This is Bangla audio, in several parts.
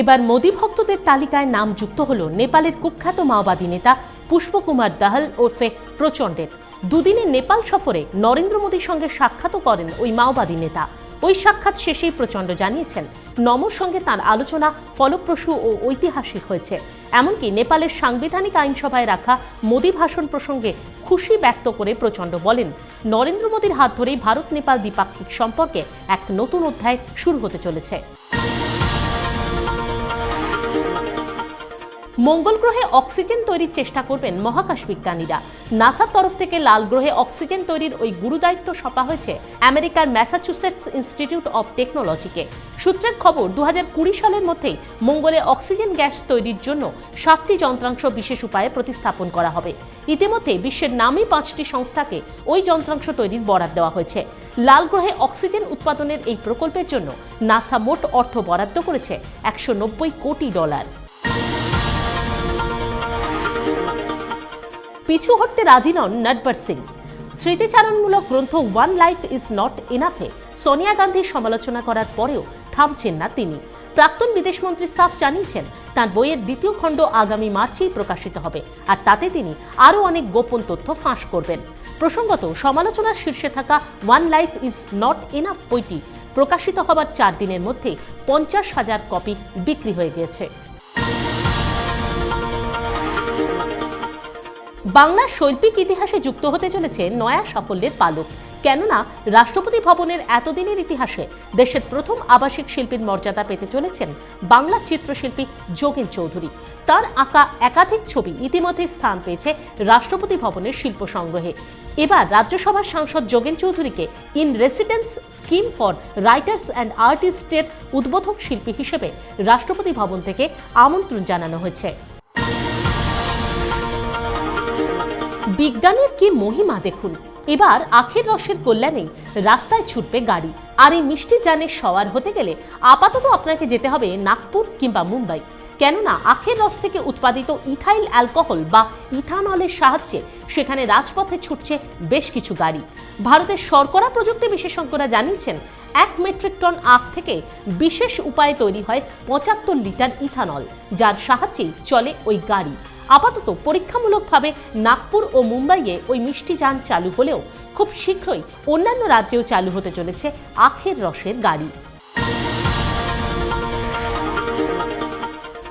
এবার মোদী ভক্তদের তালিকায় নাম যুক্ত হল নেপালের কুখ্যাত মাওবাদী নেতা পুষ্পকুমার দাহাল ওরফে প্রচণ্ডের। দুদিনের নেপাল সফরে নরেন্দ্র মোদীর সঙ্গে সাক্ষাৎও করেন ওই মাওবাদী নেতা। ওই সাক্ষাৎ শেষেই প্রচণ্ড জানিয়েছেন, নমর সঙ্গে তার আলোচনা ফলপ্রসূ ও ঐতিহাসিক হয়েছে। এমনকি নেপালের সাংবিধানিক আইনসভায় রাখা মোদী ভাষণ প্রসঙ্গে খুশি ব্যক্ত করে প্রচণ্ড বলেন, নরেন্দ্র মোদীর হাত ধরেই ভারত নেপাল দ্বিপাক্ষিক সম্পর্কে এক নতুন অধ্যায় শুরু হতে চলেছে। মঙ্গল গ্রহে অক্সিজেন তৈরির চেষ্টা করবেন মহাকাশ বিজ্ঞানীরা। নাসার তরফ থেকে লাল গ্রহে অক্সিজেন তৈরির ওই গুরুদায়িত্ব সপা হয়েছে আমেরিকার ম্যাসাচুসেটস ইনস্টিটিউট অফ টেকনোলজিকে। সূত্রের খবর দু হাজার কুড়ি সালের মধ্যেই মঙ্গলে অক্সিজেন গ্যাস তৈরির জন্য সাতটি যন্ত্রাংশ বিশেষ উপায়ে প্রতিস্থাপন করা হবে। ইতিমধ্যে বিশ্বের নামী পাঁচটি সংস্থাকে ওই যন্ত্রাংশ তৈরির বরাদ দেওয়া হয়েছে। লাল গ্রহে অক্সিজেন উৎপাদনের এই প্রকল্পের জন্য নাসা মোট অর্থ বরাদ্দ করেছে একশো নব্বই কোটি ডলার। পিছু হটতে রাজি নন নটবর সিং। স্মৃতিচারণমূলক গ্রন্থ ওয়ান লাইফ ইজ নট ইনাফে, সোনিয়া গান্ধীর সমালোচনা করার পরেও থামছেন না তিনি। প্রাক্তন বিদেশমন্ত্রী সাফ জানিয়েছেন, তার বইয়ের দ্বিতীয় খণ্ড আগামী মার্চেই প্রকাশিত হবে, আর তাতে তিনি আরও অনেক গোপন তথ্য ফাঁস করবেন। প্রসঙ্গত, সমালোচনার শীর্ষে থাকা one life is not enough বইটি প্রকাশিত হবার চার দিনের মধ্যে পঞ্চাশ হাজার কপি বিক্রি হয়ে গিয়েছে। বাংলার শৈল্পিক ইতিহাসে যুক্ত হতে চলেছে নয়া সাফল্যের পালক। কেননা, রাষ্ট্রপতি ভবনের এতদিনের ইতিহাসে দেশের প্রথম আবাসিক শিল্পীর মর্যাদা পেতে চলেছেন বাংলার চিত্রশিল্পী যোগেন চৌধুরী। তার আঁকা একাধিক ছবি ইতিমধ্যে স্থান পেয়েছে রাষ্ট্রপতি ভবনের শিল্প সংগ্রহে। এবার রাজ্যসভার সাংসদ যোগেন চৌধুরীকে in residence scheme for writers and আর্টিস্টের উদ্বোধক শিল্পী হিসেবে রাষ্ট্রপতি ভবন থেকে আমন্ত্রণ জানানো হয়েছে। বিজ্ঞানের কি মহিমা দেখুন? এবার আখের রসের কল্যাণে রাস্তায় ছুটবে গাড়ি। আর এই মিষ্টি যানে সওয়ার হতে গেলে আপাতত আপনাকে যেতে হবে নাগপুর কিংবা মুম্বাই। কেননা আখের রস থেকে উৎপাদিত ইথাইল অ্যালকোহল বা ইথানলের সাহায্যে সেখানে রাজপথে ছুটছে বেশ কিছু গাড়ি। ভারতের শর্করা প্রযুক্তি বিশেষজ্ঞরা জানিয়েছেন, এক মেট্রিক টন আখ থেকে বিশেষ উপায়ে তৈরি হয় পঁচাত্তর লিটার ইথানল, যার সাহায্যেই চলে ওই গাড়ি। আপাতত পরীক্ষামূলকভাবে নাগপুর ও মুম্বাইয়ে ওই মিষ্টি যান চালু হলেও খুব শীঘ্রই অন্যান্য রাজ্যেও চালু হতে চলেছে আখের রসের গাড়ি।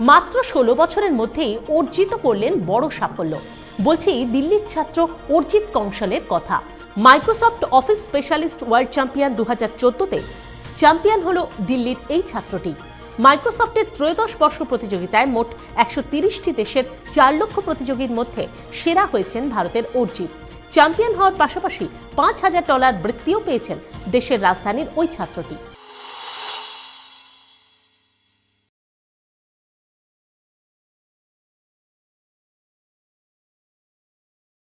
মাত্র ষোলো বছরের মধ্যেই অর্জিত করলেন বড় সাফল্য। বলছি, দিল্লির ছাত্র অর্জিত কংসালের কথা। Microsoft office specialist world champion দু হাজার চ্যাম্পিয়ন হল দিল্লির এই ছাত্রটি। মাইক্রোসফটের ত্রয়োদশ বর্ষ প্রতিযোগিতায় মোট একশো তিরিশটি দেশের চার লক্ষ প্রতিযোগীর মধ্যে সেরা হয়েছেন ভারতের অর্জিত। চ্যাম্পিয়ন হওয়ার পাশাপাশি পাঁচ হাজার ডলার বৃত্তিও পেয়েছেন দেশের রাজধানীর ওই ছাত্রটি।